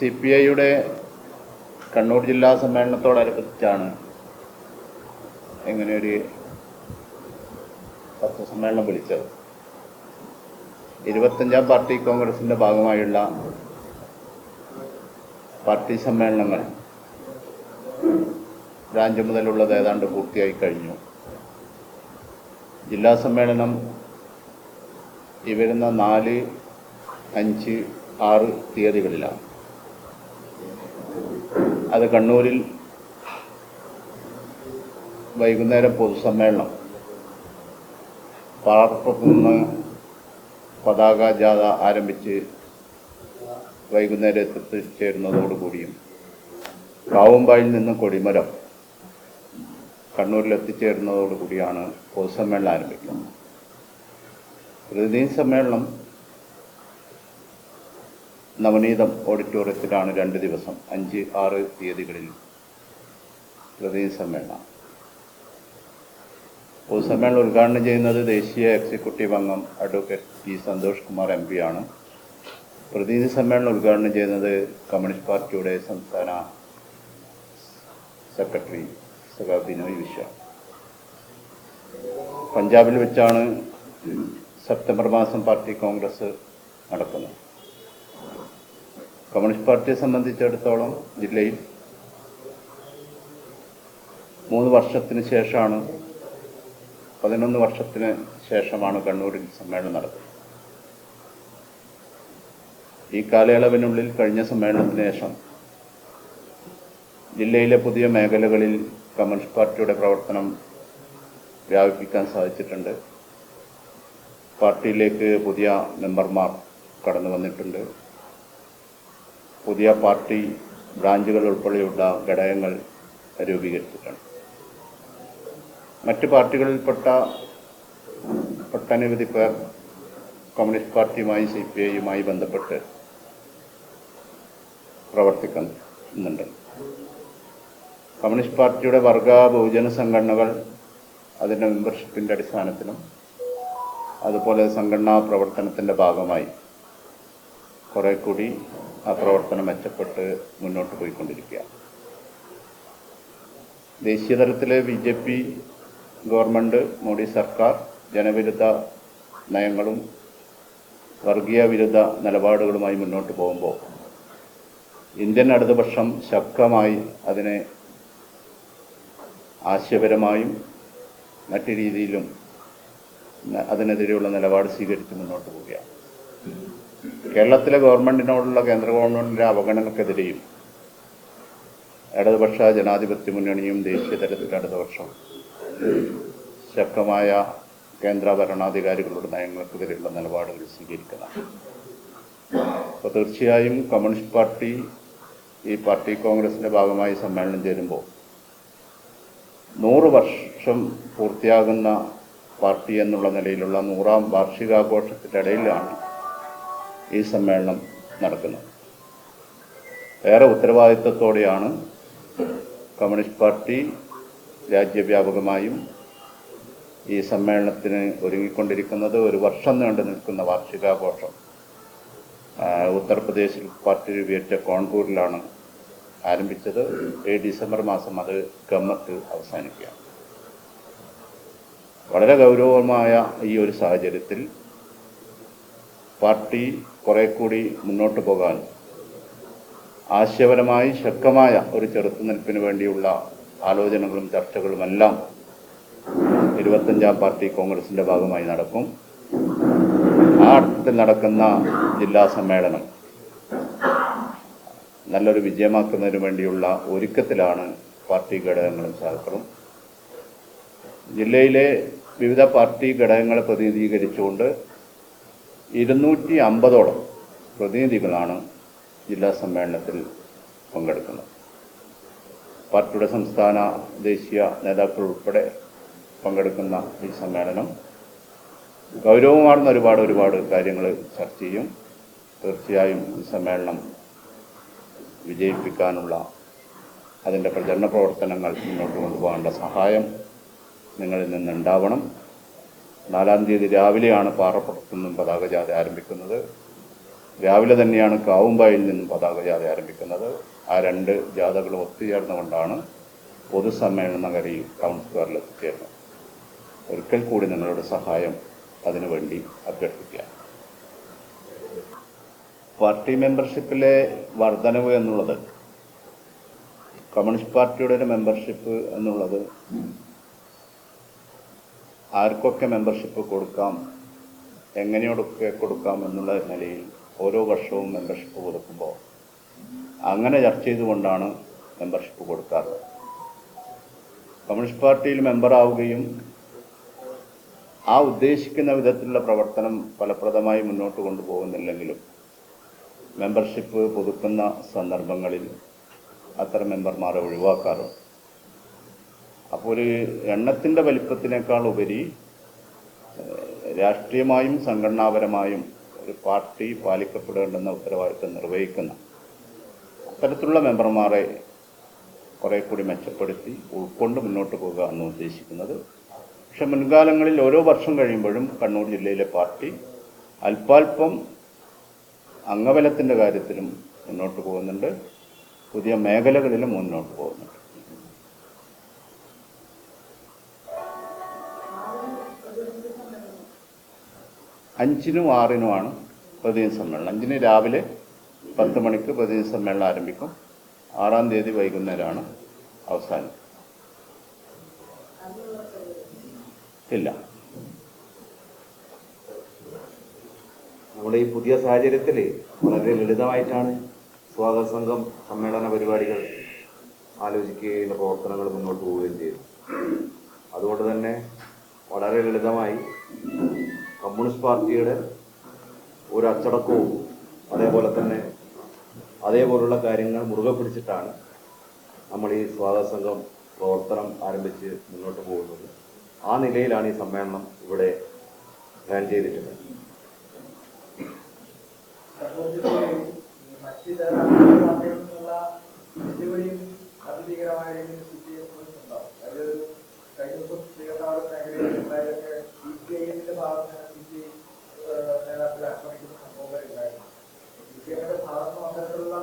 C P ഐയുടെ കണ്ണൂർ ജില്ലാ സമ്മേളനത്തോടനുബന്ധിച്ചാണ് ഇങ്ങനെയൊരു പത്രസമ്മേളനം വിളിച്ചത്. ഇരുപത്തഞ്ചാം പാർട്ടി കോൺഗ്രസിന്റെ ഭാഗമായുള്ള പാർട്ടി സമ്മേളനങ്ങൾ ബ്രാഞ്ച് മുതലുള്ളത് ഏതാണ്ട് പൂർത്തിയായി കഴിഞ്ഞു. ജില്ലാ സമ്മേളനം ഈ വരുന്ന നാല് അഞ്ച് ആറ് തീയതികളിലാണ്. അത് കണ്ണൂരിൽ വൈകുന്നേരം പൊതുസമ്മേളനം പാർപ്പത്തു നിന്ന് പതാക ജാഥ ആരംഭിച്ച് വൈകുന്നേരം എത്തിച്ചേരുന്നതോടുകൂടിയും കാവുമ്പായിൽ നിന്ന് കൊടിമരം കണ്ണൂരിൽ എത്തിച്ചേരുന്നതോടുകൂടിയാണ് പൊതുസമ്മേളനം ആരംഭിക്കുന്നത്. പ്രതിനിധി സമ്മേളനം നവനീതം ഓഡിറ്റോറിയത്തിലാണ് രണ്ട് ദിവസം അഞ്ച് ആറ് തീയതികളിൽ പ്രതിനിധി സമ്മേളനം. പൊതുസമ്മേളനം ഉദ്ഘാടനം ചെയ്യുന്നത് ദേശീയ എക്സിക്യൂട്ടീവ് അംഗം advocate P Santhosh Kumar M ആണ്. പ്രതിനിധി സമ്മേളനം ഉദ്ഘാടനം ചെയ്യുന്നത് കമ്മ്യൂണിസ്റ്റ് പാർട്ടിയുടെ സംസ്ഥാന സെക്രട്ടറി സഖാ ബിനോയ് വിശ്വ. പഞ്ചാബിൽ വെച്ചാണ് സെപ്റ്റംബർ മാസം പാർട്ടി കോൺഗ്രസ് നടക്കുന്നത്. കമ്മ്യൂണിസ്റ്റ് പാർട്ടിയെ സംബന്ധിച്ചിടത്തോളം ജില്ലയിൽ മൂന്ന് വർഷത്തിന് ശേഷമാണ് പതിനൊന്ന് വർഷത്തിന് ശേഷമാണ് കണ്ണൂരിൽ സമ്മേളനം നടക്കുന്നത്. ഈ കാലയളവിനുള്ളിൽ കഴിഞ്ഞ സമ്മേളനത്തിന് ശേഷം ജില്ലയിലെ പുതിയ മേഖലകളിൽ കമ്മ്യൂണിസ്റ്റ് പാർട്ടിയുടെ പ്രവർത്തനം വ്യാപിപ്പിക്കാൻ സാധിച്ചിട്ടുണ്ട്. പാർട്ടിയിലേക്ക് പുതിയ മെമ്പർമാർ കടന്നു വന്നിട്ടുണ്ട്. പുതിയ പാർട്ടി ബ്രാഞ്ചുകൾ ഉൾപ്പെടെയുള്ള ഘടകങ്ങൾ രൂപീകരിച്ചിട്ടുണ്ട് മറ്റ് പാർട്ടികളിൽപ്പെട്ട ഒട്ടനവധി പേർ കമ്മ്യൂണിസ്റ്റ് പാർട്ടിയുമായി സി പി ഐയുമായി ബന്ധപ്പെട്ട് പ്രവർത്തിക്കുന്നുണ്ട്. കമ്മ്യൂണിസ്റ്റ് പാർട്ടിയുടെ വർഗ ബഹുജന സംഘടനകൾ അതിന്റെ മെമ്പർഷിപ്പിന്റെ അടിസ്ഥാനത്തിലും അതുപോലെ സംഘടനാ പ്രവർത്തനത്തിന്റെ ഭാഗമായി കുറേ കൂടി ആ പ്രവർത്തനം മെച്ചപ്പെട്ട് മുന്നോട്ട് പോയിക്കൊണ്ടിരിക്കുക. ദേശീയ തലത്തിലെ B J P government Modi സർക്കാർ ജനവിരുദ്ധ നയങ്ങളും വർഗീയ വിരുദ്ധ നിലപാടുകളുമായി മുന്നോട്ട് പോകുമ്പോൾ ഇന്ത്യൻ ഇടതുപക്ഷം ശക്തമായി അതിനെ ആശയപരമായും മറ്റു രീതിയിലും അതിനെതിരെയുള്ള നിലപാട് സ്വീകരിച്ച് മുന്നോട്ട് പോവുകയാണ്. കേരളത്തിലെ ഗവൺമെന്റിനോടുള്ള കേന്ദ്ര ഗവൺമെന്റിന്റെ അവഗണനക്കെതിരെയും ഇടതുപക്ഷ ജനാധിപത്യ മുന്നണിയും ദേശീയ തലത്തിൽ അടുത്ത വർഷം ശക്തമായ കേന്ദ്ര ഭരണാധികാരികളുടെ നയങ്ങൾക്കെതിരെയുള്ള നിലപാടുകൾ സ്വീകരിക്കണം. അപ്പോൾ തീർച്ചയായും കമ്മ്യൂണിസ്റ്റ് പാർട്ടി ഈ പാർട്ടി കോൺഗ്രസിന്റെ ഭാഗമായി സമ്മേളനം ചേരുമ്പോൾ നൂറ് വർഷം പൂർത്തിയാകുന്ന പാർട്ടി എന്നുള്ള നിലയിലുള്ള നൂറാം വാർഷികാഘോഷത്തിന്റെ ഇടയിലാണ് ഈ സമ്മേളനം നടക്കുന്നത്. ഏറെ ഉത്തരവാദിത്വത്തോടെയാണ് കമ്മ്യൂണിസ്റ്റ് പാർട്ടി രാജ്യവ്യാപകമായും ഈ സമ്മേളനത്തിന് ഒരുങ്ങിക്കൊണ്ടിരിക്കുന്നത്. ഒരു വർഷം നീണ്ടു നിൽക്കുന്ന വാർഷികാഘോഷം. ഉത്തർപ്രദേശിൽ പാർട്ടി രൂപീകരിച്ച കോൺപൂരിലാണ് ആരംഭിച്ചത്. ഈ ഡിസംബർ മാസം അത് ഗമ്മത്ത് അവസാനിക്കുകയാണ്. വളരെ ഗൗരവമായ ഈ ഒരു സാഹചര്യത്തിൽ പാർട്ടി കുറെ കൂടി മുന്നോട്ട് പോകാൻ ആശയപരമായി ശക്തമായ ഒരു ചെറുത്തുനിൽപ്പിന് വേണ്ടിയുള്ള ആലോചനകളും ചർച്ചകളുമെല്ലാം ഇരുപത്തഞ്ചാം പാർട്ടി കോൺഗ്രസിന്റെ ഭാഗമായി നടക്കും. ആ അർത്ഥത്തിൽ നടക്കുന്ന ജില്ലാ സമ്മേളനം നല്ലൊരു വിജയമാക്കുന്നതിന് വേണ്ടിയുള്ള ഒരുക്കത്തിലാണ് പാർട്ടി ഘടകങ്ങളും സഹക്കളും ജില്ലയിലെ വിവിധ പാർട്ടി ഘടകങ്ങളെ പ്രതിനിധീകരിച്ചുകൊണ്ട് ഇരുന്നൂറ്റി അമ്പതോളം പ്രതിനിധികളാണ് ജില്ലാ സമ്മേളനത്തിൽ പങ്കെടുക്കുന്നത്. പാർട്ടിയുടെ സംസ്ഥാന ദേശീയ നേതാക്കൾ ഉൾപ്പെടെ പങ്കെടുക്കുന്ന ഈ സമ്മേളനം ഗൗരവമാർന്ന ഒരുപാട് ഒരുപാട് കാര്യങ്ങൾ ചർച്ച ചെയ്യും. തീർച്ചയായും ഈ സമ്മേളനം വിജയിപ്പിക്കാനുള്ള അതിന്റെ പ്രചരണ പ്രവർത്തനങ്ങൾ മുന്നോട്ട് കൊണ്ടുപോകേണ്ട സഹായം നിങ്ങളിൽ നിന്നുണ്ടാവണം. നാലാം തീയതി രാവിലെയാണ് പാറപ്പുറത്തു നിന്നും പതാക ജാഥ ആരംഭിക്കുന്നത്. രാവിലെ തന്നെയാണ് കാവുമ്പായിൽ നിന്നും പതാക ജാഥ ആരംഭിക്കുന്നത്. ആ രണ്ട് ജാഥകളും ഒത്തുചേർന്നുകൊണ്ടാണ് പൊതുസമ്മേളന നഗരിയിൽ ടൗൺ സ്ക്വയറിൽ എത്തിച്ചേർന്നത് ഒരിക്കൽ കൂടി നിങ്ങളുടെ സഹായം അതിനുവേണ്ടി അഭ്യർത്ഥിക്കുക പാർട്ടി മെമ്പർഷിപ്പിലെ വർധനവ് എന്നുള്ളത് കമ്മ്യൂണിസ്റ്റ് പാർട്ടിയുടെ ഒരു മെമ്പർഷിപ്പ് എന്നുള്ളത് ആർക്കൊക്കെ മെമ്പർഷിപ്പ് കൊടുക്കാം എങ്ങനെയൊക്കെ കൊടുക്കാം എന്നുള്ള നിലയിൽ ഓരോ വർഷവും മെമ്പർഷിപ്പ് കൊടുക്കുമ്പോൾ അങ്ങനെ ചർച്ച ചെയ്തുകൊണ്ടാണ് മെമ്പർഷിപ്പ് കൊടുക്കാറ്. കമ്മ്യൂണിസ്റ്റ് പാർട്ടിയിൽ മെമ്പറാവുകയും ആ ഉദ്ദേശിക്കുന്ന വിധത്തിലുള്ള പ്രവർത്തനം ഫലപ്രദമായി മുന്നോട്ട് കൊണ്ടുപോകുന്നില്ലെങ്കിലും മെമ്പർഷിപ്പ് പുതുക്കുന്ന സന്ദർഭങ്ങളിൽ അത്തരം മെമ്പർമാരെ ഒഴിവാക്കാറുണ്ട്. അപ്പോൾ ഒരു എണ്ണത്തിന്റെ വലിപ്പത്തിനേക്കാൾ ഉപരി രാഷ്ട്രീയമായും സംഘടനാപരമായും ഒരു പാർട്ടി പാലിക്കപ്പെടേണ്ടെന്ന ഉത്തരവാദിത്തം നിർവഹിക്കുന്ന അത്തരത്തിലുള്ള മെമ്പർമാരെ കുറേ കൂടി മെച്ചപ്പെടുത്തി ഉൾക്കൊണ്ട് മുന്നോട്ട് പോകുക എന്ന് ഉദ്ദേശിക്കുന്നത്. പക്ഷെ മുൻകാലങ്ങളിൽ ഓരോ വർഷം കഴിയുമ്പോഴും കണ്ണൂർ ജില്ലയിലെ പാർട്ടി അല്പാൽപ്പം അംഗബലത്തിന്റെ കാര്യത്തിലും മുന്നോട്ട് പോകുന്നുണ്ട്. പുതിയ മേഖലകളിലും മുന്നോട്ട് പോകുന്നുണ്ട്. അഞ്ചിനും ആറിനുമാണ് പ്രതിനിധി സമ്മേളനം. അഞ്ചിന് രാവിലെ പത്ത് മണിക്ക് പ്രതിനിധി സമ്മേളനം ആരംഭിക്കും. ആറാം തീയതി വൈകുന്നേരമാണ് അവസാനം. ഇല്ല. നമ്മുടെ ഈ പുതിയ സാഹചര്യത്തിൽ വളരെ ലളിതമായിട്ടാണ് സ്വാഗത സംഘം സമ്മേളന പരിപാടികൾ ആലോചിക്കുകയും പ്രവർത്തനങ്ങൾ മുന്നോട്ട് പോവുകയും ചെയ്തു അതുകൊണ്ട് തന്നെ വളരെ ലളിതമായി കമ്മ്യൂണിസ്റ്റ് പാർട്ടിയുടെ ഒരു അച്ചടക്കവും അതേപോലെ തന്നെ അതേപോലുള്ള കാര്യങ്ങൾ മുറുകെ പിടിച്ചിട്ടാണ് നമ്മൾ ഈ സ്വാഗത സംഘം പ്രവർത്തനം ആരംഭിച്ച് മുന്നോട്ട് പോകുന്നത്. ആ നിലയിലാണ് ഈ സമ്മേളനം ഇവിടെ പ്ലാൻ ചെയ്തിട്ടുള്ളത്. കഴിഞ്ഞ ദിവസം ശ്രീകണ്ഠാപുരം മേഖലയിൽ ഉണ്ടായതൊക്കെ സി പി ഐഎമ്മിന്റെ ഭാഗത്ത് നേതാക്കളെ ആക്രമിക്കുന്ന സംഭവങ്ങൾ ഉണ്ടായിരുന്നു ഐയുടെ ഭാഗത്ത് അത്തരത്തിലുള്ള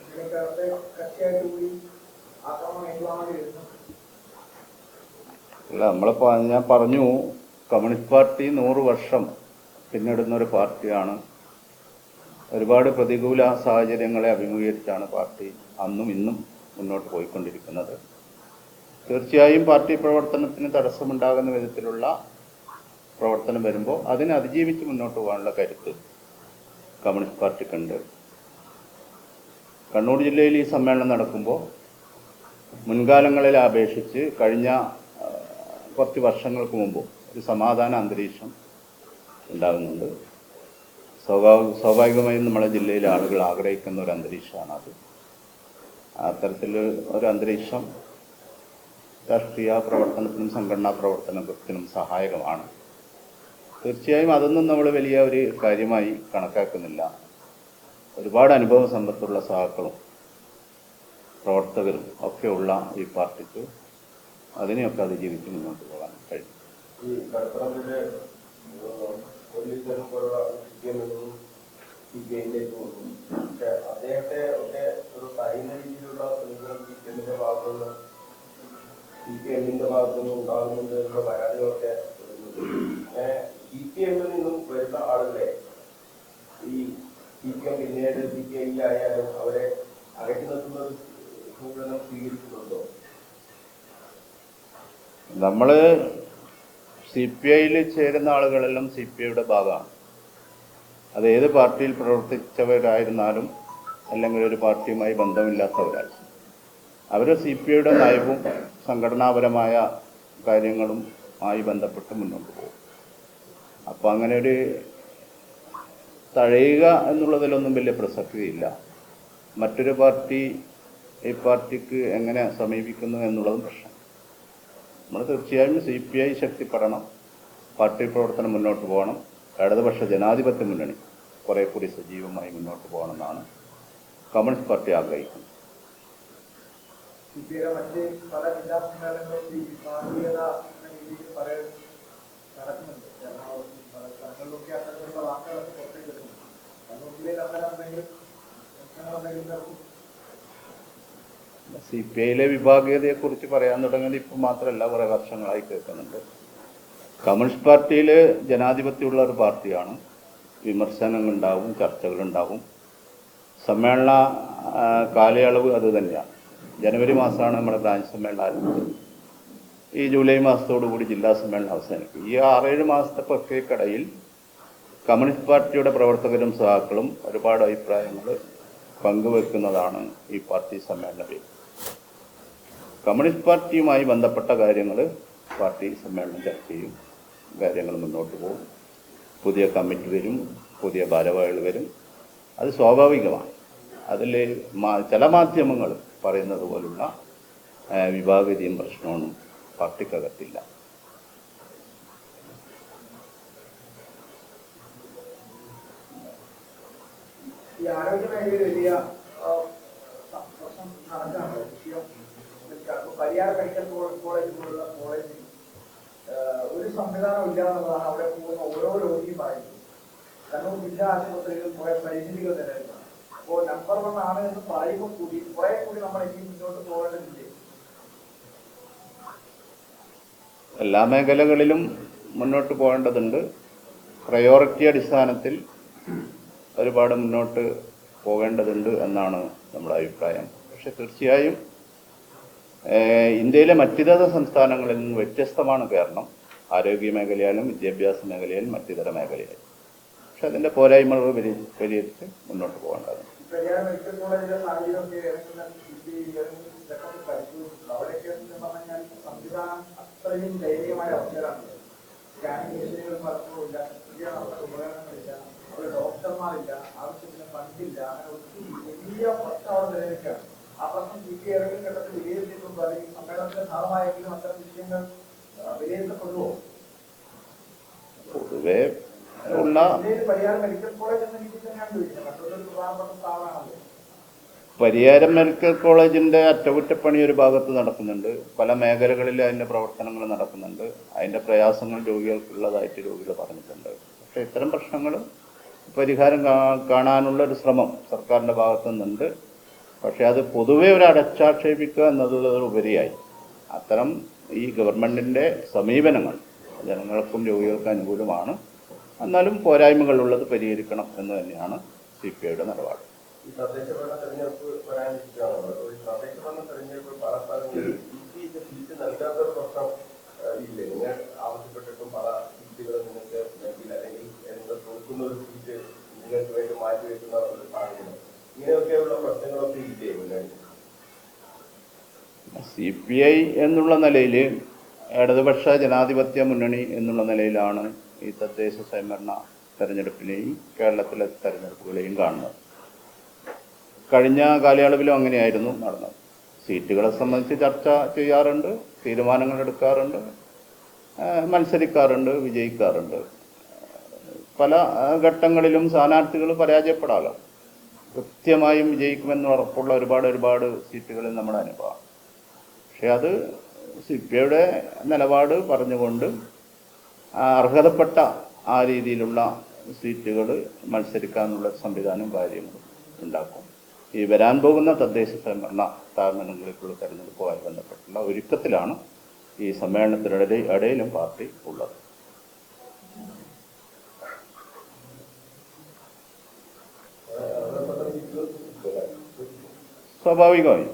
ഇങ്ങനെയൊക്കെ കക്ഷിയായിട്ട് കൂടി ആക്രമണം ഏറ്റുവാങ്ങേണ്ടി വരുന്നു അല്ല നമ്മളെ ഞാൻ പറഞ്ഞു കമ്മ്യൂണിസ്റ്റ് പാർട്ടി നൂറ് വർഷം പിന്നിടുന്ന ഒരു പാർട്ടിയാണ്. ഒരുപാട് പ്രതികൂല സാഹചര്യങ്ങളെ അഭിമുഖീകരിച്ചാണ് പാർട്ടി അന്നും ഇന്നും മുന്നോട്ട് പോയിക്കൊണ്ടിരിക്കുന്നത്. തീർച്ചയായും പാർട്ടി പ്രവർത്തനത്തിന് തടസ്സമുണ്ടാകുന്ന വിധത്തിലുള്ള പ്രവർത്തനം വരുമ്പോൾ അതിനെ അതിജീവിച്ച് മുന്നോട്ട് പോകാനുള്ള കരുത്ത് കമ്മ്യൂണിസ്റ്റ് പാർട്ടിക്കുണ്ട്. കണ്ണൂർ ജില്ലയിൽ ഈ സമ്മേളനം നടക്കുമ്പോൾ മുൻകാലങ്ങളെ അപേക്ഷിച്ച് കഴിഞ്ഞ കുറച്ച് വർഷങ്ങൾക്ക് മുമ്പ് ഒരു സമാധാന അന്തരീക്ഷം ഉണ്ടാകുന്നുണ്ട്. സ്വാഭാവിക സ്വാഭാവികമായും നമ്മുടെ ജില്ലയിലെ ആളുകൾ ആഗ്രഹിക്കുന്ന ഒരു അന്തരീക്ഷമാണ് അത്. അത്തരത്തിൽ ഒരു അന്തരീക്ഷം രാഷ്ട്രീയ പ്രവർത്തനത്തിനും സംഘടനാ പ്രവർത്തനത്തിനും സഹായകമാണ്. തീർച്ചയായും അതൊന്നും നമ്മൾ വലിയ ഒരു കാര്യമായി കണക്കാക്കുന്നില്ല. ഒരുപാട് അനുഭവ സമ്പത്തുള്ള സഹാക്കളും പ്രവർത്തകരും ഒക്കെ ഉള്ള ഈ പാർട്ടിക്ക് അതിനെയൊക്കെ അതിജീവിച്ച് മുന്നോട്ട് പോകാൻ കഴിയും. ഭാഗത്തുനിന്ന് ഉണ്ടാകുന്നുണ്ട് എന്നുള്ള പരാതികളൊക്കെ സി പി എമ്മിൽ നിന്നും വരുന്ന ആളുകളെ ഈ സി പി എം പിന്നീട് സി പി ഐ ആയാലും അവരെ അകറ്റി നിർത്തുന്ന ഒരു സമീപനം സ്വീകരിക്കുന്നുണ്ടോ നമ്മൾ സി പി ഐയിൽ ചേരുന്ന ആളുകളെല്ലാം സി പി ഐയുടെ ഭാഗമാണ്. അത് ഏത് പാർട്ടിയിൽ പ്രവർത്തിച്ചവരായിരുന്നാലും അല്ലെങ്കിൽ ഒരു പാർട്ടിയുമായി ബന്ധമില്ലാത്തവരായി. അവർ സി പി ഐയുടെ നയവും സംഘടനാപരമായ കാര്യങ്ങളും ആയി ബന്ധപ്പെട്ട് മുന്നോട്ട് പോകും. അപ്പോൾ അങ്ങനെ ഒരു തഴയുക എന്നുള്ളതിലൊന്നും വലിയ പ്രസക്തിയില്ല. മറ്റൊരു പാർട്ടി ഈ പാർട്ടിക്ക് എങ്ങനെ സമീപിക്കുന്നു എന്നുള്ളതും പ്രശ്നം. നമ്മൾ തീർച്ചയായും സി പി ഐ ശക്തിപ്പെടണം. പാർട്ടി പ്രവർത്തനം മുന്നോട്ട് പോകണം. ഇടതുപക്ഷ ജനാധിപത്യ മുന്നണി കുറെ കൂടി സജീവമായി മുന്നോട്ട് പോകണമെന്നാണ് കമ്മ്യൂണിസ്റ്റ് പാർട്ടി ആഗ്രഹിക്കുന്നത്. സി സി പി ഐയിലെ വിഭാഗീയതയെക്കുറിച്ച് പറയാൻ തുടങ്ങിയത് ഇപ്പം മാത്രമല്ല കുറേ വർഷങ്ങളായി കേൾക്കുന്നുണ്ട്. കമ്മ്യൂണിസ്റ്റ് പാർട്ടിയിൽ ജനാധിപത്യമുള്ള ഒരു പാർട്ടിയാണ്. വിമർശനങ്ങളുണ്ടാവും ചർച്ചകളുണ്ടാവും. സമ്മേളന കാലയളവ് അത് തന്നെയാണ്. ജനുവരി മാസമാണ് നമ്മുടെ ബ്രാഞ്ച് സമ്മേളനം ആരംഭിച്ചത്. ഈ ജൂലൈ കൂടി ജില്ലാ സമ്മേളനം അവസാനിക്കും. ഈ ആറേഴ് മാസത്തെ പ്രക്രിയക്കിടയിൽ കമ്മ്യൂണിസ്റ്റ് പാർട്ടിയുടെ പ്രവർത്തകരും സഹാക്കളും ഒരുപാട് അഭിപ്രായങ്ങൾ പങ്കുവെക്കുന്നതാണ് ഈ പാർട്ടി സമ്മേളന വേദി. കമ്മ്യൂണിസ്റ്റ് പാർട്ടിയുമായി ബന്ധപ്പെട്ട കാര്യങ്ങൾ പാർട്ടി സമ്മേളനം ചർച്ച ചെയ്യും. കാര്യങ്ങൾ മുന്നോട്ട് പോകും. പുതിയ കമ്മിറ്റി വരും പുതിയ ഭാരവാഹികൾ വരും. അത് സ്വാഭാവികമാണ്. അതിൽ ചില മാധ്യമങ്ങൾ പറയുന്നത് പോലുള്ള വിഭാഗതിയും പ്രശ്നമൊന്നും പാർട്ടിക്കകത്തില്ല. ഈ ആരോഗ്യ ആ, സ- പ്രശ്നം നടക്കാണ് വിഷയം ഇപ്പൊ പരിയാർ മെഡിക്കൽ കോളേജ് പോലുള്ള കോളേജിൽ ഒരു സംവിധാനം ഇല്ല എന്നുള്ളതാണ് അവിടെ പോകുന്ന ഓരോ രോഗിയും പറയുന്നത്. കണ്ണൂർ ജില്ലാ ആശുപത്രികളിൽ കുറെ പരിമിതികൾ നിലനിൽക്കണം അപ്പോൾ നമ്പർ വൺ ആണ് എന്ന് പറയുമ്പോൾ കൂടി കുറെ കൂടി നമ്മൾ ഇനി മുന്നോട്ട് പോകേണ്ടതില്ലേ? എല്ലാ മേഖലകളിലും മുന്നോട്ട് പോകേണ്ടതുണ്ട്. പ്രയോറിറ്റി അടിസ്ഥാനത്തിൽ ഒരുപാട് മുന്നോട്ട് പോകേണ്ടതുണ്ട് എന്നാണ് നമ്മുടെ അഭിപ്രായം. പക്ഷെ തീർച്ചയായും ഇന്ത്യയിലെ മറ്റിതര സംസ്ഥാനങ്ങളിൽ നിന്ന് വ്യത്യസ്തമാണ് കേരളം. ആരോഗ്യ മേഖലയാലും വിദ്യാഭ്യാസ മേഖലയിലും മറ്റിതര മേഖലയായാലും പക്ഷെ അതിന്റെ പോരായ്മകൾ പരി പരിഹരിച്ച് മുന്നോട്ട് പോകേണ്ടത് ഡോക്ടർമാരില്ല ആവശ്യത്തിന് ഫണ്ടില്ല അങ്ങനെ ഒത്തിരി വലിയ പ്രശ്നം അവിടെ നിലനിൽക്കുകയാണ്. ആ പ്രശ്നം സി പി ഏതെങ്കിലും ഘട്ടത്തിൽ സമ്മേളനത്തിന്റെ ഭാഗമായെങ്കിലും അത്തരം വിഷയങ്ങൾ പൊതുവേ ഉള്ള പരിയാരം മെഡിക്കൽ കോളേജിന്റെ അറ്റകുറ്റപ്പണി ഒരു ഭാഗത്ത് നടക്കുന്നുണ്ട്. പല മേഖലകളിൽ അതിന്റെ പ്രവർത്തനങ്ങൾ നടക്കുന്നുണ്ട്. അതിന്റെ പ്രയാസങ്ങൾ രോഗികൾക്കുള്ളതായിട്ട് രോഗികൾ പറഞ്ഞിട്ടുണ്ട്. പക്ഷെ ഇത്തരം പ്രശ്നങ്ങൾ പരിഹാരം കാണാനുള്ള ഒരു ശ്രമം സർക്കാരിന്റെ ഭാഗത്തു നിന്നുണ്ട് പക്ഷെ അത് പൊതുവെ ഒരു അടച്ചാക്ഷേപിക്കുക എന്നതിലുപരിയായി അത്തരം ഈ ഗവൺമെന്റിന്റെ സമീപനങ്ങൾ ജനങ്ങൾക്കും രോഗികൾക്കും അനുകൂലമാണ്. എന്നാലും പോരായ്മകളുള്ളത് പരിഹരിക്കണം എന്ന് തന്നെയാണ് സി പി ഐയുടെ നിലപാട്. നിങ്ങൾക്ക് സി പി ഐ എന്നുള്ള നിലയിൽ ഇടതുപക്ഷ ജനാധിപത്യ മുന്നണി എന്നുള്ള നിലയിലാണ് ഈ തദ്ദേശ സ്വയംഭരണ തെരഞ്ഞെടുപ്പിനെയും കേരളത്തിലെ തെരഞ്ഞെടുപ്പുകളെയും കാണുന്നത്. കഴിഞ്ഞ കാലയളവിലും അങ്ങനെയായിരുന്നു നടന്നത്. സീറ്റുകളെ സംബന്ധിച്ച് ചർച്ച ചെയ്യാറുണ്ട് തീരുമാനങ്ങൾ എടുക്കാറുണ്ട് മത്സരിക്കാറുണ്ട് വിജയിക്കാറുണ്ട്. പല ഘട്ടങ്ങളിലും സ്ഥാനാർത്ഥികൾ പരാജയപ്പെടാലോ കൃത്യമായും വിജയിക്കുമെന്ന് ഉറപ്പുള്ള ഒരുപാട് ഒരുപാട് സീറ്റുകളിൽ നമ്മുടെ അനുഭവം. പക്ഷെ അത് സി പി ഐയുടെ നിലപാട് പറഞ്ഞുകൊണ്ട് അർഹതപ്പെട്ട ആ രീതിയിലുള്ള സീറ്റുകൾ മത്സരിക്കാനുള്ള സംവിധാനവും കാര്യങ്ങളും ഉണ്ടാക്കും. ഈ വരാൻ പോകുന്ന തദ്ദേശ സ്വയംഭരണ സ്ഥാപനങ്ങളിലേക്കുള്ള തെരഞ്ഞെടുപ്പുമായി ബന്ധപ്പെട്ടുള്ള ഒരുക്കത്തിലാണ് ഈ സമ്മേളനത്തിനിടയിൽ ഇടയിലും പാർട്ടി ഉള്ളത് അർഹതപ്പെട്ട സീറ്റുകൾ കിട്ടില്ല. സ്വാഭാവികമായും.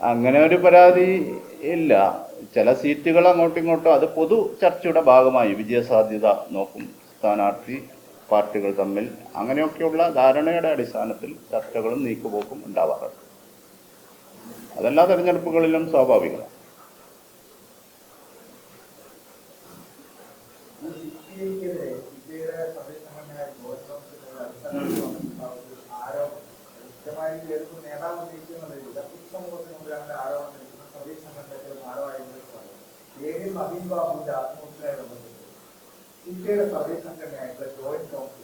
അങ്ങനെ ഒരു പരാതി ഇല്ല. ചില സീറ്റുകൾ അങ്ങോട്ടും ഇങ്ങോട്ടും അത് പൊതു ചർച്ചയുടെ ഭാഗമായി വിജയസാധ്യത നോക്കും സ്ഥാനാർത്ഥി പാർട്ടികൾ തമ്മിൽ. അങ്ങനെയൊക്കെയുള്ള ധാരണയുടെ അടിസ്ഥാനത്തിൽ ചർച്ചകളും നീക്കുപോക്കും ഉണ്ടാവാറുണ്ട്. അതെല്ലാ തെരഞ്ഞെടുപ്പുകളിലും സ്വാഭാവികമാണ് ബാബുവിന്റെ ആത്മഹത്യയുമായി ബന്ധപ്പെട്ട് സിപിഐയുടെ സർവീസ് സംഘടനയായിട്ടുള്ള ജോയിന്റ് കൗൺസിൽ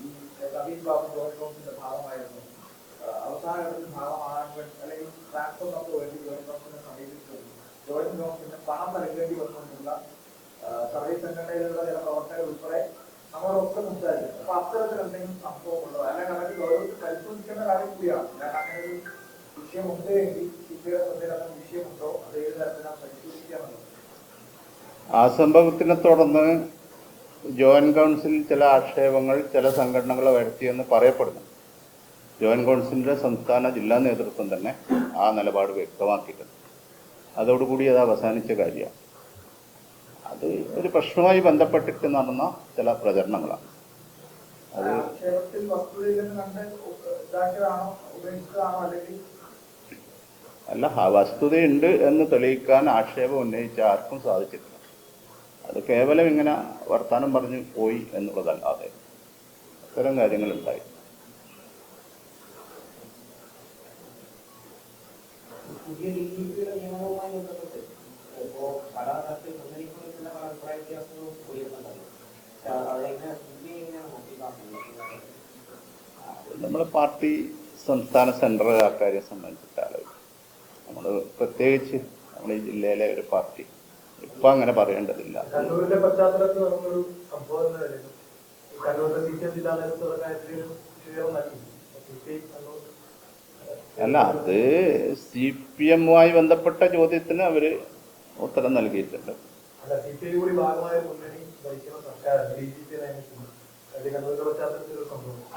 ഈ നവീൻ ബാബു ജോയിന്റ് കൗൺസിലിന്റെ ഭാഗമായിരുന്നു. ആ, അവസാന ഘട്ടത്തിൽ ഭാഗമാകാൻ അല്ലെങ്കിൽ ട്രാൻസ്ഫർ നമുക്ക് വേണ്ടി ജോയിന്റ് കൗൺസിലിനെ സമീപിച്ചിരുന്നു ജോയിന്റ് കൗൺസിലിന് പണം നൽകേണ്ടി വന്നുകൊണ്ടുള്ള ആ, സർവീസ് സംഘടനയിലുള്ള ചില പ്രവർത്തകർ ഉൾപ്പെടെ നമ്മളൊക്കെ സംസാരിച്ചു അപ്പൊ അത്തരത്തിൽ എന്തെങ്കിലും സംഭവം ഉണ്ടോ അല്ലെങ്കിൽ അതൊക്കെ ഗൗരവത്തിൽ പരിശോധിക്കേണ്ട കാര്യം കൂടിയാണ്. ഞാൻ അങ്ങനെ ഒരു വിഷയമുണ്ട് എങ്കിൽ ഇന്ത്യയുടെ ശ്രദ്ധയിൽ അങ്ങനെ വിഷയമുണ്ടോ? അത് ഏത് തരത്തിലാണ് പരിശോധിക്കാന്നുള്ളത് ആ സംഭവത്തിനെ തുടർന്ന് ജോയിന്റ് കൗൺസിൽ ചില ആക്ഷേപങ്ങൾ ചില സംഘടനകൾ വരുത്തിയെന്ന് പറയപ്പെടുന്നു. ജോയിന്റ് കൗൺസിലിന്റെ സംസ്ഥാന ജില്ലാ നേതൃത്വം തന്നെ ആ നിലപാട് വ്യക്തമാക്കിയിട്ടുണ്ട്. അതോടുകൂടി അത് അവസാനിച്ച കാര്യമാണ്. അത് ഒരു പ്രശ്നവുമായി ബന്ധപ്പെട്ടിട്ട് നടന്ന ചില പ്രചരണങ്ങളാണ്. അത് അല്ല ആ വസ്തുതയുണ്ട് എന്ന് തെളിയിക്കാൻ ആക്ഷേപം ഉന്നയിച്ച ആർക്കും സാധിച്ചിട്ടില്ല. അത് കേവലം ഇങ്ങനെ വർത്തമാനം പറഞ്ഞ് പോയി എന്നുള്ളതല്ലാതെ അത്തരം കാര്യങ്ങളുണ്ടായി. പുതിയ നിയമവുമായി ബന്ധപ്പെട്ട് പല തരത്തിൽ പല അഭിപ്രായ വ്യത്യാസങ്ങളും നമ്മുടെ പാർട്ടി സംസ്ഥാന സെൻട്രൽ ആ കാര്യം സംബന്ധിച്ചിട്ട് ആലോചിക്കും നമ്മൾ പ്രത്യേകിച്ച് നമ്മുടെ ഈ ജില്ലയിലെ ഒരു പാർട്ടി. ഇപ്പം അങ്ങനെ പറയേണ്ടതില്ല. കണ്ണൂരിന്റെ പശ്ചാത്തലത്തിൽ നമുക്കൊരു സംഭവം എന്ന് പറയുന്നത് ഈ കണ്ണൂരിലെ സി പി എം ജില്ലാ നേതൃത്വ കാര്യത്തിൽ ഒരു വിശദീകരണം നൽകി സി പി ഐ കണ്ണൂർ അല്ല അത് സി പി എമ്മുമായി ബന്ധപ്പെട്ട ചോദ്യത്തിന് അവർ ഉത്തരം നൽകിയിട്ടുണ്ട്.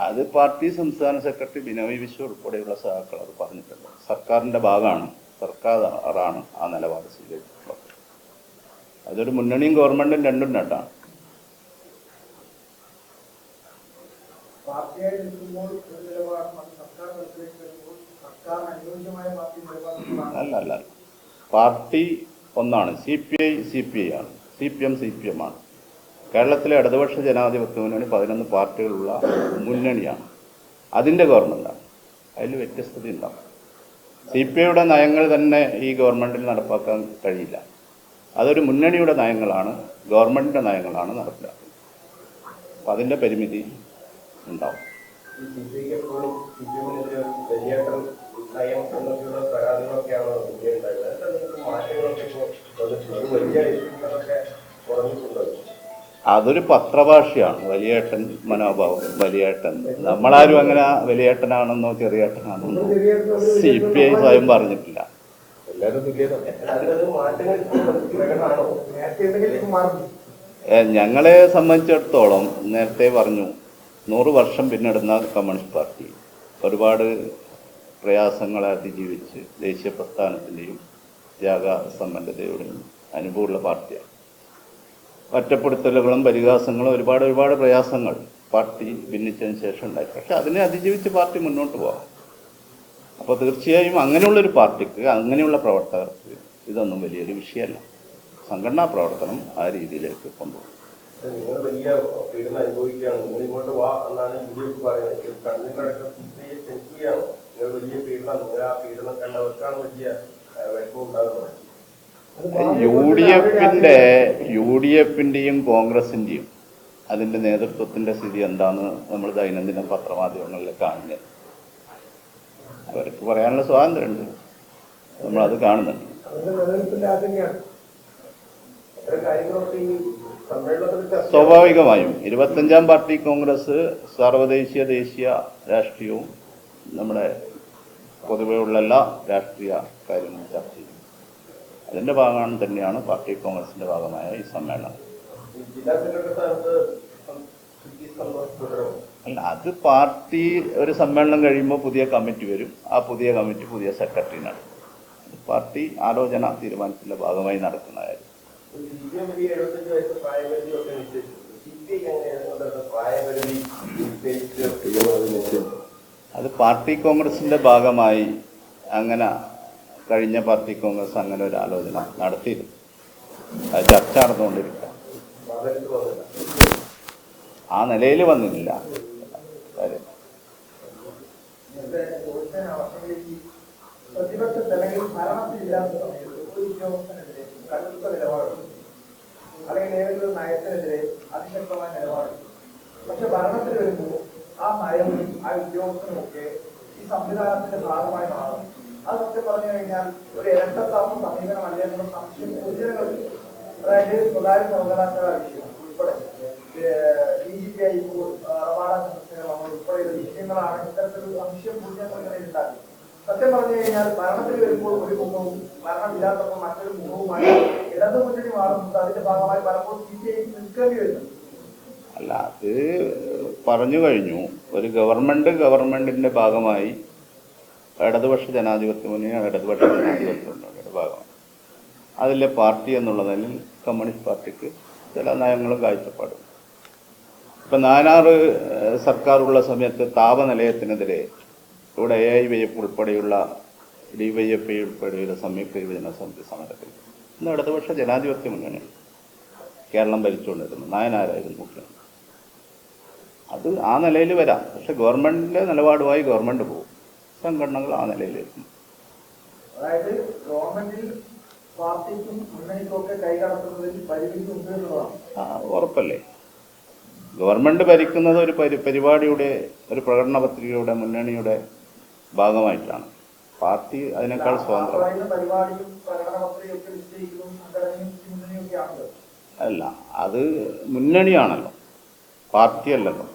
അത് പാർട്ടി സംസ്ഥാന സെക്രട്ടറി ബിനോയ് വിശ്വ ഉൾപ്പെടെയുള്ള സഹാക്കൾ അത് പറഞ്ഞിട്ടുണ്ട്. സർക്കാരിന്റെ ഭാഗമാണ് സർക്കാരാണ് ആ നിലപാട് സ്വീകരിച്ചിട്ടുള്ളത് അതൊരു മുന്നണിയും ഗവൺമെന്റും രണ്ടും രണ്ടാണ് അല്ല അല്ല പാർട്ടി ഒന്നാണ്. C P I C P I ആണ്. C P M C P M ആണ്. കേരളത്തിലെ ഇടതുപക്ഷ ജനാധിപത്യ മുന്നണി പതിനൊന്ന് പാർട്ടികളുള്ള മുന്നണിയാണ്. അതിന്റെ ഗവൺമെന്റാണ് അതിൽ വ്യത്യസ്തത ഉണ്ടാവും സി പി ഐയുടെ നയങ്ങൾ തന്നെ ഈ ഗവൺമെന്റിൽ നടപ്പാക്കാൻ കഴിയില്ല. അതൊരു മുന്നണിയുടെ നയങ്ങളാണ് ഗവൺമെന്റിന്റെ നയങ്ങളാണ് നടപ്പിലാക്കുന്നത്. അപ്പോൾ അതിന്റെ പരിമിതി ഉണ്ടാവും. അതൊരു പത്രഭാഷയാണ് വലിയേട്ടൻ മനോഭാവം വലിയേട്ടൻ. നമ്മളാരും അങ്ങനെ വലിയേട്ടനാണെന്നോ ചെറിയേട്ടനാണെന്നോ സി പി ഐ സ്വയം പറഞ്ഞിട്ടില്ല. ഞങ്ങളെ സംബന്ധിച്ചിടത്തോളം നേരത്തെ പറഞ്ഞു നൂറ് വർഷം പിന്നിടുന്ന കമ്മ്യൂണിസ്റ്റ് പാർട്ടി ഒരുപാട് പ്രയാസങ്ങളെ അതിജീവിച്ച് ദേശീയ പ്രസ്ഥാനത്തിന്റെയും ത്യാഗസമ്പന്നതയുടെയും അനുഭവമുള്ള പാർട്ടിയാണ്. ഒറ്റപ്പെടുത്തലുകളും പരിഹാസങ്ങളും ഒരുപാട് ഒരുപാട് പ്രയാസങ്ങൾ പാർട്ടി ഭിന്നിച്ചതിന് ശേഷം ഉണ്ടായി. പക്ഷെ അതിനെ അതിജീവിച്ച് പാർട്ടി മുന്നോട്ട് പോകാം അപ്പോൾ തീർച്ചയായും അങ്ങനെയുള്ള ഒരു പാർട്ടിക്ക് അങ്ങനെയുള്ള പ്രവർത്തകർക്ക് ഇതൊന്നും വലിയൊരു വിഷയമല്ല. സംഘടനാ പ്രവർത്തനം ആ രീതിയിലേക്ക് കൊണ്ടുപോകും. നിങ്ങൾ വലിയ പീഡനം അനുഭവിക്കുകയാണ്. ഇങ്ങോട്ട് വാ എന്നാണ് യു ഡി എഫിന്റെ യു ഡി എഫിന്റെയും കോൺഗ്രസിന്റെയും അതിന്റെ നേതൃത്വത്തിന്റെ സ്ഥിതി എന്താന്ന് നമ്മൾ ദൈനംദിന പത്രമാധ്യമങ്ങളിൽ കാണുന്നത്. അവർക്ക് പറയാനുള്ള സ്വാതന്ത്ര്യമുണ്ട്. നമ്മളത് കാണുന്നുണ്ട്. സ്വാഭാവികമായും. ഇരുപത്തഞ്ചാം പാർട്ടി കോൺഗ്രസ് സർവദേശീയ ദേശീയ രാഷ്ട്രീയവും നമ്മുടെ പൊതുവെയുള്ള എല്ലാ രാഷ്ട്രീയ കാര്യങ്ങളും ചർച്ച ചെയ്യും. അതിന്റെ ഭാഗമാണ് തന്നെയാണ് പാർട്ടി കോൺഗ്രസിന്റെ ഭാഗമായ ഈ സമ്മേളനം. ജില്ലാ സെക്രട്ടറി സ്ഥാനത്ത് അല്ല അത് പാർട്ടി ഒരു സമ്മേളനം കഴിയുമ്പോൾ പുതിയ കമ്മിറ്റി വരും. ആ പുതിയ കമ്മിറ്റി പുതിയ സെക്രട്ടറി നടക്കും പാർട്ടി ആലോചന തീരുമാനത്തിന്റെ ഭാഗമായി നടക്കുന്ന കാര്യം. അത് പാർട്ടി കോൺഗ്രസിന്റെ ഭാഗമായി അങ്ങനെ കഴിഞ്ഞ പാർട്ടി കോൺഗ്രസ് അങ്ങനെ ഒരു ആലോചന നടത്തിയിരുന്നു. ചർച്ച നടന്നുകൊണ്ടിരിക്കുക ആ നിലയിൽ വന്നിട്ടില്ല കാര്യം നേരത്തെ ചോദിച്ച അവസ്ഥകളിലേക്ക് പ്രതിപക്ഷത്ത് അല്ലെങ്കിൽ ഭരണത്തിലില്ലാത്ത സമയത്ത് ഒരു ഉദ്യോഗസ്ഥനെതിരെ അല്ലെങ്കിൽ ഏതെങ്കിലും നയത്തിനെതിരെ അതിശക്തമായ നിലപാടുണ്ട്. പക്ഷെ ഭരണത്തിൽ ആ നയവും ആ ഉദ്യോഗസ്ഥനും ഈ സംവിധാനത്തിന്റെ ഭാഗമായി മാറും. അത് പറഞ്ഞു കഴിഞ്ഞാൽ ഒരു ഇരട്ടത്താമ സമീപനമല്ല എന്നുള്ള സംശയം പൊതുജനങ്ങൾക്ക് അതായത് സ്വകാര്യ സർവകലാശാല വിഷയം ഉൾപ്പെടെ. D G P I Rawada സംരക്ഷണം ഉൾപ്പെടെയുള്ള വിഷയങ്ങളാണ്. ഇത്തരത്തിലൊരു സംശയം പൊതുജനങ്ങളിൽ ഉണ്ടാക്കി സത്യം പറഞ്ഞു കഴിഞ്ഞാൽ ഭരണത്തിൽ വരുമ്പോൾ ഒരു മുഖവും ഭരണമില്ലാത്തപ്പോൾ മറ്റൊരു മുഖവുമായി ഇടതു മുന്നണി മാറുന്നത് അതിന്റെ ഭാഗമായി പലപ്പോഴും സി പി ഐ നിൽക്കേണ്ടി വരുന്നു. അല്ല അത് പറഞ്ഞു കഴിഞ്ഞു. ഒരു ഗവൺമെന്റ് ഗവൺമെന്റിന്റെ ഭാഗമായി ഇടതുപക്ഷ ജനാധിപത്യ മുന്നണി ഇടതുപക്ഷ ജനാധിപത്യ മുന്നണിയുടെ ഭാഗമാണ് അതിലെ പാർട്ടി എന്നുള്ള കമ്മ്യൂണിസ്റ്റ് പാർട്ടിക്ക് ചില നയങ്ങളും കാഴ്ചപ്പാടും. ഇപ്പം നാനാറ് സർക്കാരുള്ള സമയത്ത് താപനിലയത്തിനെതിരെ ഇവിടെ എ ഐ വൈ എഫ് ഉൾപ്പെടെയുള്ള ഡി വൈ എഫ് ഐ ഉൾപ്പെടെയുള്ള സംയുക്ത യുവജന സമിതി സമരത്തിൽ ഇന്ന് ഇടതുപക്ഷ ജനാധിപത്യ മുന്നണി കേരളം ഭരിച്ചുകൊണ്ടിരുന്നു. നായനാരായിരുന്നു മുഖ്യം അത് ആ നിലയിൽ വരാം. പക്ഷെ ഗവൺമെന്റിന്റെ നിലപാടുമായി ഗവൺമെന്റ് പോകും. സംഘടനകൾ ആ നിലയിലെത്തും അതായത് ഗവൺമെന്റിൽ പാർട്ടിക്കും മുന്നണിക്കും ഒക്കെ കൈകടത്തുന്നതിൽ പരിമിതി ഉണ്ട് എന്നുള്ളതാണ്. ആ, ഉറപ്പല്ലേ? ഗവൺമെന്റ് ഭരിക്കുന്നത് ഒരു പരി പരിപാടിയുടെ ഒരു പ്രകടന പത്രികയുടെ മുന്നണിയുടെ ഭാഗമായിട്ടാണ്. പാർട്ടി അതിനേക്കാൾ സ്വാതന്ത്ര്യം സ്വതന്ത്രം അല്ല അത് മുന്നണിയാണല്ലോ. പാർട്ടിയല്ലല്ലോ.